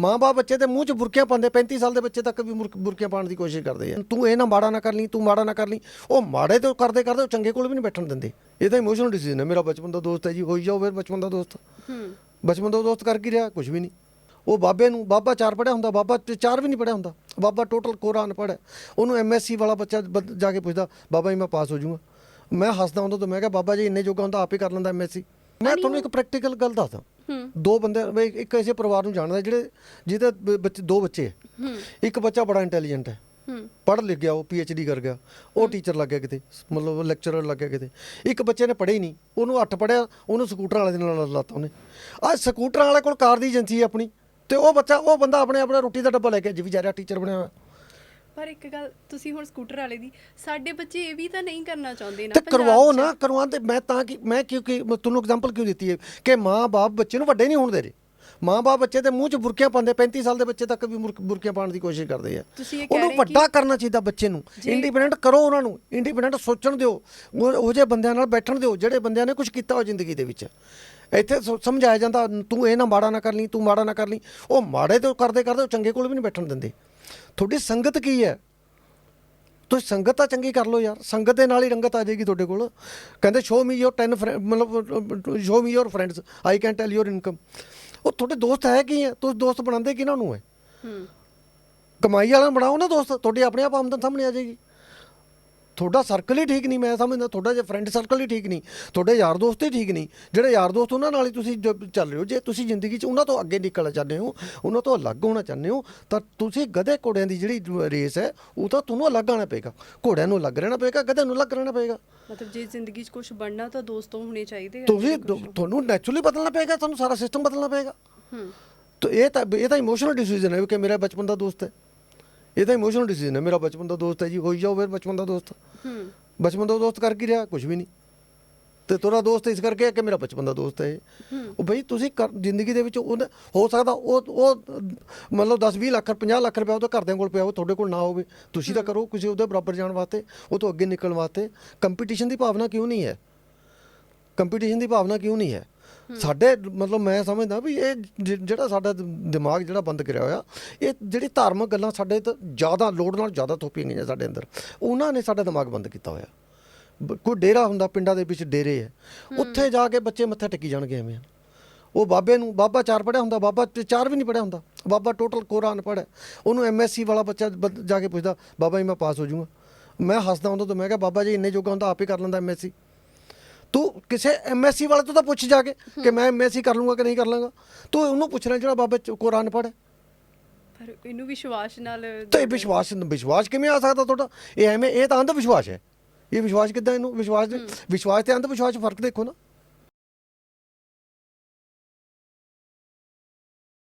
ਮਾਂ-ਬਾਪ ਬੱਚੇ ਦੇ ਮੂੰਹ 'ਚ ਬੁਰਕੀਆਂ ਪਾਉਂਦੇ 35 ਸਾਲ ਦੇ ਬੱਚੇ ਤੱਕ ਵੀ ਮੁਰਕ- ਬੁਰਕੀਆਂ ਪਾਉਣ ਦੀ ਕੋਸ਼ਿਸ਼ ਕਰਦੇ ਆ। ਤੂੰ ਇਹ ਨਾ ਮਾੜਾ ਨਾ ਕਰ ਲਈ ਤੂੰ ਮਾੜਾ ਨਾ ਕਰ ਲਈ। ਉਹ ਮਾੜੇ ਤੋਂ ਕਰਦੇ ਕਰਦੇ ਉਹ ਚੰਗੇ ਕੋਲ ਵੀ ਨਹੀਂ ਬੈਠਣ ਦਿੰਦੇ। ਇਹ ਤਾਂ ਇਮੋਸ਼ਨਲ ਡਿਸੀਜਨ ਹੈ ਮੇਰਾ ਬਚਪਨ ਦਾ ਦੋਸਤ ਹੈ ਜੀ ਹੋਈ ਜਾਓ ਫਿਰ ਬਚਪਨ ਦਾ ਦੋਸਤ। ਹੂੰ। ਬਚਪਨ ਦਾ ਦੋਸਤ ਕਰ ਕੀ ਰਿਹਾ? ਕੁਝ ਵੀ ਨਹੀਂ। ਉਹ ਬਾਬੇ ਨੂੰ ਬਾਬਾ ਚਾਰ ਪੜਿਆ ਹੁੰਦਾ ਬਾਬਾ ਤੇ ਚਾਰ ਵੀ ਨਹੀਂ ਪੜਿਆ ਹੁੰਦਾ। ਬਾਬਾ ਟੋਟਲ ਕੋਰਾ ਅਨਪੜ੍ਹ ਹੈ ਉਹਨੂੰ ਐਮਐਸਸੀ ਵਾਲਾ ਬੱਚਾ ਬ- ਜਾ ਕੇ ਪੁੱਛਦਾ ਬਾਬਾ ਜੀ ਮੈਂ ਪਾਸ ਹੋ ਜਾਊਂਗਾ। ਮੈਂ ਹੱਸਦਾ ਹੁੰਦਾ ਤਾਂ ਮੈਂ ਕਿਹਾ ਬਾਬਾ ਜੀ ਇੰਨੇ ਜੋਗਾ ਹੁੰਦਾ ਆਪੇ ਕਰ ਲੈਂਦਾ ਐਮਐਸਸੀ ਮੈਂ ਤੁਹਾਨੂੰ ਇੱਕ ਪ੍ਰੈਕਟੀਕਲ ਗੱਲ ਦੱਸਦਾ। ਹੂੰ ਦੋ ਬੰਦੇ ਮੈਂ ਇੱਕ- ਐਸੇ ਪਰਿਵਾਰ ਨੂੰ ਜਾਣਦਾ ਜਿਹੜੇ ਜਿਹਦੇ ਬੱਚੇ ਦੋ ਬੱਚੇ ਹੈ। ਇੱਕ ਬੱਚਾ ਬੜਾ ਇੰਟੈਲੀਜੈਂਟ ਹੈ। ਪੜ੍ਹ ਲਿਖ ਗਿਆ ਉਹ ਡੀ ਕਰ ਗਿਆ ਉਹ ਟੀਚਰ ਲੱਗ ਗਿਆ ਕਿਤੇ ਮਤਲਬ ਲੈਕਚਰਰ ਲੱਗ ਗਿਆ ਕਿਤੇ। ਇੱਕ ਬੱਚੇ ਨੇ ਪੜ੍ਹੇ ਹੀ ਨਹੀਂ ਉਹਨੂੰ ਅੱਠ ਪੜਿਆ ਉਹਨੂੰ ਸਕੂਟਰ ਵਾਲੇ ਦੇ ਨਾਲ ਲਾਤਾ ਉਹਨੇ। ਅੱਜ ਸਕੂਟਰ ਵਾਲੇ ਕੋਲ ਕਾਰ ਦੀ ਏਜੰਸੀ ਹੈ ਆਪਣੀ ਤੇ ਉਹ ਬੱਚਾ ਉਹ ਬੰਦਾ ਆਪਣੇ ਆਪਣਾ ਰੋਟੀ ਦਾ ਡੱਬਾ ਲੈ ਕੇ ਅੱਜ ਵੀ ਜਾ ਰਿਹਾ ਟੀਚਰ ਬਣਿਆ ਹੋਇਆ। ਪਰ ਇੱਕ ਗੱਲ ਤੁਸੀਂ ਹੁਣ ਸਕੂਟਰ ਵਾਲੇ ਦੀ ਸਾਡੇ ਬੱਚੇ ਇਹ ਵੀ ਤਾਂ ਨਹੀਂ ਕਰਨਾ ਚਾਹੁੰਦੇ ਨਾ ਤੇ ਪੰਜਾਬ ਕਰਵਾਓ 'ਚ। ਨਾ ਕਰਵਾਉਂਦੇ ਮੈਂ ਤਾਂ ਕਿ ਮੈਂ ਕਿਉਂਕਿ ਮੈਂ ਤੁਹਾਨੂੰ ਐਗਜ਼ਾਮਪਲ ਕਿਉਂ ਦਿੱਤੀ ਹੈ? ਕਿ ਮਾਂ-ਬਾਪ ਬੱਚੇ ਨੂੰ ਵੱਡੇ ਨਹੀਂ ਹੋਣ ਦੇ ਰਹੇ। ਮਾਂ-ਬਾਪ ਬੱਚੇ ਦੇ ਮੂੰਹ 'ਚ ਬੁਰਕੀਆਂ ਪਾਉਂਦੇ 35 ਸਾਲ ਦੇ ਬੱਚੇ ਤੱਕ ਵੀ ਮੁਰਕ- ਬੁਰਕੀਆਂ ਪਾਉਣ ਦੀ ਕੋਸ਼ਿਸ਼ ਕਰਦੇ ਆ। ਤੁਸੀਂ ਇਹ ਕਹਿ ਉਹਨੂੰ ਰਹੇ ਵੱਡਾ ਕਰਨਾ ਚਾਹੀਦਾ ਬੱਚੇ ਨੂੰ। ਇੰਡੀਪੈਂਡੈਂਟ ਕਰੋ ਉਹਨਾਂ ਨੂੰ। ਇੰਡੀਪੈਂਡੈਂਟ ਸੋਚਣ ਦਿਓ। ਉਹ ਉਹ ਜਿਹੇ ਬੰਦਿਆਂ ਨਾਲ ਬੈਠਣ ਦਿਓ ਜਿਹੜੇ ਬੰਦਿਆਂ ਨੇ ਕੁਝ ਕੀਤਾ ਹੋ ਜ਼ਿੰਦਗੀ ਦੇ ਵਿੱਚ। ਇੱਥੇ ਸੋ- ਸਮਝਾਇਆ ਜਾਂਦਾ ਤੂੰ ਇਹ ਨਾ ਮਾੜਾ ਨਾ ਕਰ ਲਈ ਤੂੰ ਮਾੜਾ ਨਾ ਕਰ ਲਈ। ਉਹ ਮਾੜੇ ਤੋਂ ਕਰਦੇ ਕਰਦੇ ਉਹ ਚੰਗੇ ਕੋਲ ਵੀ ਨਹੀਂ ਬੈਠਣ ਦਿੰਦੇ। ਤੁਹਾਡੀ ਸੰਗਤ ਕੀ ਹੈ? ਤੁਸੀਂ ਸੰਗਤ ਤਾਂ ਚੰਗੀ ਕਰ ਲਓ ਯਾਰ। ਸੰਗਤ ਦੇ ਨਾਲ ਹੀ ਰੰਗਤ ਆ ਜਾਏਗੀ ਤੁਹਾਡੇ ਕੋਲ। ਕਹਿੰਦੇ ਸ਼ੋ ਮੀ ਯੋਰ 10 ਮਤਲਬ show me your friends I can tell your income ਉਹ ਤੁਹਾਡੇ ਦੋਸਤ ਹੈ ਕੀ ਹੈ? ਤੁਸੀਂ ਦੋਸਤ ਬਣਾਉਂਦੇ ਕਿਹਨਾਂ ਨੂੰ ਹੈ? ਹੂੰ। ਕਮਾਈ ਵਾਲਾ ਬਣਾਓ ਨਾ ਦੋਸਤ। ਤੁਹਾਡੇ ਆਪਣੇ ਆਪ ਆਮਦਨ ਸਾਹਮਣੇ ਆ ਜਾਏਗੀ। ਤੁਹਾਡਾ ਸਰਕਲ ਹੀ ਠੀਕ ਨਹੀਂ ਮੈਂ ਸਮਝਦਾ ਤੁਹਾਡਾ ਜੇ ਫਰੈਂਡ ਸਰਕਲ ਹੀ ਠੀਕ ਨਹੀਂ ਤੁਹਾਡੇ ਯਾਰ ਦੋਸਤ ਹੀ ਠੀਕ ਨਹੀਂ ਜਿਹੜੇ ਯਾਰ ਦੋਸਤ ਉਹਨਾਂ ਨਾਲ ਹੀ ਤੁਸੀਂ ਜ- ਚੱਲ ਰਹੇ ਹੋ ਜੇ ਤੁਸੀਂ ਜ਼ਿੰਦਗੀ 'ਚ ਉਹਨਾਂ ਤੋਂ ਅੱਗੇ ਨਿਕਲਣਾ ਚਾਹੁੰਦੇ ਹੋ ਉਹਨਾਂ ਤੋਂ ਅਲੱਗ ਹੋਣਾ ਚਾਹੁੰਦੇ ਹੋ ਤਾਂ ਤੁਸੀਂ ਗਧੇ ਘੋੜਿਆਂ ਦੀ ਜਿਹੜੀ ਰੇਸ ਹੈ ਉਹ ਤਾਂ ਤੁਹਾਨੂੰ ਅਲੱਗ ਆਉਣਾ ਪਏਗਾ ਘੋੜਿਆਂ ਨੂੰ ਅਲੱਗ ਰਹਿਣਾ ਪਏਗਾ ਗਧੇ ਨੂੰ ਅਲੱਗ ਰਹਿਣਾ ਪਏਗਾ। ਮਤਲਬ ਜੇ ਜ਼ਿੰਦਗੀ 'ਚ ਕੁਝ ਬਣਨਾ ਤਾਂ ਦੋਸਤੋਂ ਹੋਣੇ ਚਾਹੀਦੇ ਆ ਤੁਸੀਂ ਤੁਹਾਨੂੰ ਨੈਚੁਰਲੀ ਬਦਲਣਾ ਪਏਗਾ ਤੁਹਾਨੂੰ ਸਾਰਾ ਸਿਸਟਮ ਬਦਲਣਾ ਪਏਗਾ। ਹੂੰ। ਤਾਂ ਇਹ ਤਾਂ ਇਹ ਤਾਂ ਇਮੋਸ਼ਨਲ ਡਿਸੀਜਨ ਹੈ ਕਿ ਮੇਰਾ ਬਚਪਨ ਦਾ ਦੋਸਤ ਹੈ। ਇਹ ਤਾਂ ਇਮੋਸ਼ਨਲ ਡਿਸੀਜਨ ਹੈ। ਮੇਰਾ ਬਚਪਨ ਦਾ ਦੋਸਤ ਹੈ ਜੀ ਹੋਈ ਜਾਓ ਫਿਰ ਬਚਪਨ ਦਾ ਦੋਸਤ। ਹੂੰ। ਬਚਪਨ ਦਾ ਦੋਸਤ ਕਰ ਕੀ ਰਿਹਾ ਕੁਝ ਵੀ ਨਹੀਂ। ਤੇ ਤੇਰਾ ਦੋਸਤ ਇਸ ਕਰਕੇ ਹੈ ਕਿ ਮੇਰਾ ਬਚਪਨ ਦਾ ਦੋਸਤ ਹੈ ਇਹ। ਉਹ ਬਈ ਤੁਸੀਂ ਕਰ- ਜ਼ਿੰਦਗੀ ਦੇ ਵਿੱਚ ਉਹਦਾ ਹੋ ਸਕਦਾ ਉਹ ਉਹ ਮਤਲਬ 10 20 ਲੱਖ 50 ਲੱਖ ਰੁਪਏ ਉਹਦੇ ਘਰਦਿਆਂ ਕੋਲ ਪਿਆ ਹੋਵੇ ਤੁਹਾਡੇ ਕੋਲ ਨਾ ਹੋਵੇ। ਤੁਸੀਂ ਤਾਂ ਕਰੋ ਕਿਸੇ ਉਹਦੇ ਬਰਾਬਰ ਜਾਣ ਵਾਸਤੇ ਉਹ ਤੋਂ ਅੱਗੇ ਨਿਕਲਣ ਵਾਸਤੇ। ਕੰਪੀਟੀਸ਼ਨ ਦੀ ਭਾਵਨਾ ਕਿਉਂ ਨਹੀਂ ਹੈ? ਕੰਪੀਟੀਸ਼ਨ ਦੀ ਭਾਵਨਾ ਕਿਉਂ ਨਹੀਂ ਹੈ? ਸਾਡੇ ਮਤਲਬ ਮੈਂ ਸਮਝਦਾ ਵੀ ਇਹ ਜਿ- ਜਿਹੜਾ ਸਾਡਾ ਦ- ਦਿਮਾਗ ਜਿਹੜਾ ਬੰਦ ਕਰਿਆ ਹੋਇਆ ਇਹ ਜਿਹੜੀ ਧਾਰਮਿਕ ਗੱਲਾਂ ਸਾਡੇ ਤੋਂ ਜ਼ਿਆਦਾ ਲੋੜ ਨਾਲ ਜ਼ਿਆਦਾ ਥੋਪੀਆਂ ਗਈਆਂ ਸਾਡੇ ਅੰਦਰ ਉਹਨਾਂ ਨੇ ਸਾਡਾ ਦਿਮਾਗ ਬੰਦ ਕੀਤਾ ਹੋਇਆ। ਬ- ਕੋਈ ਡੇਰਾ ਹੁੰਦਾ ਪਿੰਡਾਂ ਦੇ ਵਿੱਚ ਡੇਰੇ ਹੈ ਉੱਥੇ ਜਾ ਕੇ ਬੱਚੇ ਮੱਥਾ ਟੇਕੀ ਜਾਣਗੇ ਐਵੇਂ। ਉਹ ਬਾਬੇ ਨੂੰ ਬਾਬਾ ਚਾਰ ਪੜਿਆ ਹੁੰਦਾ ਬਾਬਾ ਤੇ ਚਾਰ ਵੀ ਨਹੀਂ ਪੜਿਆ ਹੁੰਦਾ ਬਾਬਾ ਟੋਟਲ ਕੋਰਾ ਅਨਪੜ੍ਹ ਹੈ। ਉਹਨੂੰ ਐਮਐਸਸੀ ਵਾਲਾ ਬੱਚਾ ਬ- ਜਾ ਕੇ ਪੁੱਛਦਾ ਬਾਬਾ ਜੀ ਮੈਂ ਪਾਸ ਹੋ ਜਾਊਂਗਾ ਮੈਂ ਹੱਸਦਾ ਹੁੰਦਾ ਤਾਂ ਮੈਂ ਕਿਹਾ ਬਾਬਾ ਜੀ ਇੰਨੇ ਜੋਗਾ ਹੁੰਦਾ ਆਪੇ ਕਰ ਲੈਂਦਾ ਐਮਐਸਸੀ ਤੂੰ ਕਿਸੇ ਐਮਐਸਸੀ ਵਾਲੇ ਤੋਂ ਤਾਂ ਪੁੱਛ ਜਾ ਕੇ ਕਿ ਮੈਂ ਐਮਐਸਸੀ ਕਰ ਲੂੰਗਾ ਕਿ ਨਹੀਂ ਕਰ ਲਾਂਗਾ ਤੂੰ ਉਹਨੂੰ ਪੁੱਛ ਰਿਹਾ ਜਿਹੜਾ ਬਾਬਾ ਚ- ਕੋਰਾਨ ਪੜ੍ਹ। ਪਰ ਇਹਨੂੰ ਵਿਸ਼ਵਾਸ ਨਾਲ ਤਾਂ ਇਹ ਵਿਸ਼ਵਾਸ ਵਿਸ਼ਵਾਸ ਕਿਵੇਂ ਆ ਸਕਦਾ ਤੁਹਾਡਾ? ਇਹ ਐਵੇਂ ਇਹ ਤਾਂ ਅੰਧ ਵਿਸ਼ਵਾਸ ਹੈ। ਇਹ ਵਿਸ਼ਵਾਸ ਕਿੱਦਾਂ ਇਹਨੂੰ? ਵਿਸ਼ਵਾਸ ਵਿਸ਼ਵਾਸ ਤੇ ਅੰਧ ਵਿਸ਼ਵਾਸ 'ਚ ਫ਼ਰਕ ਦੇਖੋ ਨਾ।